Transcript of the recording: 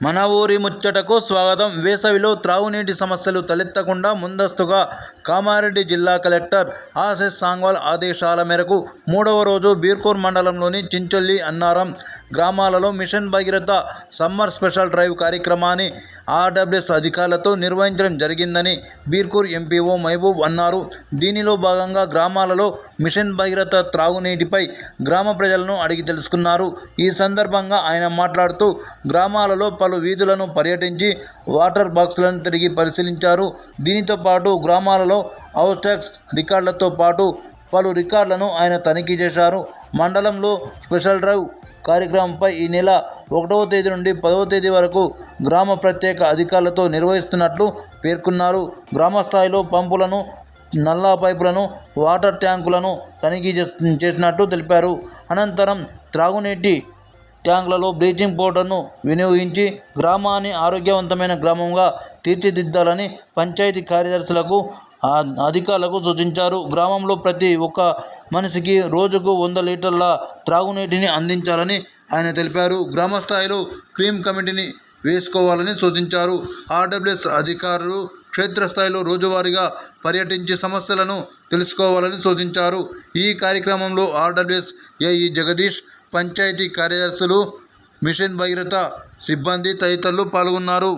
మన ఊరి ముచ్చటకు స్వాగతం. వేసవిలో త్రాగునీటి సమస్యలు తలెత్తకుండా ముందస్తుగా కామారెడ్డి జిల్లా కలెక్టర్ ఆశిష్ సాంగ్వాల్ ఆదేశాల మేరకు మూడవ రోజు బీర్కూర్ మండలంలోని చించొల్లి అన్నారం గ్రామాలలో mission Bhagiratha summer special drive కార్యక్రమాన్ని ఆర్డబ్ల్యూఎస్ అధికారులతో నిర్వహించడం జరిగిందని బీర్కూర్ ఎంపీఓ మహబూబ్ అన్నారు. దీనిలో భాగంగా గ్రామాలలో మిషన్ భగీరథ త్రాగునీటిపై గ్రామ ప్రజలను అడిగి తెలుసుకున్నారు. ఈ సందర్భంగా ఆయన మాట్లాడుతూ గ్రామాలలో పలు వీధులను పర్యటించి వాటర్ బాక్సులను తిరిగి పరిశీలించారు. దీనితో పాటు గ్రామాలలో హౌస్ ట్యాక్స్ రికార్డులతో పాటు పలు రికార్డులను ఆయన తనిఖీ చేశారు. మండలంలో స్పెషల్ డ్రైవ్ కార్యక్రమంపై ఈ నెల ఒకటవ తేదీ నుండి పదవ తేదీ వరకు గ్రామ ప్రత్యేక అధికారులతో నిర్వహిస్తున్నట్లు పేర్కొన్నారు. గ్రామ స్థాయిలో పంపులను నల్లా పైపులను వాటర్ ట్యాంకులను తనిఖీ చేస్- చేసినట్టు తెలిపారు. అనంతరం త్రాగునీటి ట్యాంకులలో బ్లీచింగ్ పౌడర్ను వినియోగించి గ్రామాన్ని ఆరోగ్యవంతమైన గ్రామంగా తీర్చిదిద్దాలని పంచాయతీ కార్యదర్శులకు అధికారులకు సూచించారు. గ్రామంలో ప్రతి ఒక్క మనిషికి రోజుకు వంద లీటర్ల త్రాగునీటిని అందించాలని ఆయన తెలిపారు. గ్రామ స్థాయిలో క్రీమ్ కమిటీని వేసుకోవాలని సూచించారు. ఆర్డబ్ల్యూఎస్ అధికారులు క్షేత్రస్థాయిలో రోజువారీగా పర్యటించి సమస్యలను తెలుసుకోవాలని సూచించారు. ఈ కార్యక్రమంలో ఆర్డబ్ల్యూఎస్ ఏఈ జగదీష్ పంచాయతీ కార్యదర్శులు మిషన్ భగీరథ సిబ్బంది తదితరులు పాల్గొన్నారు.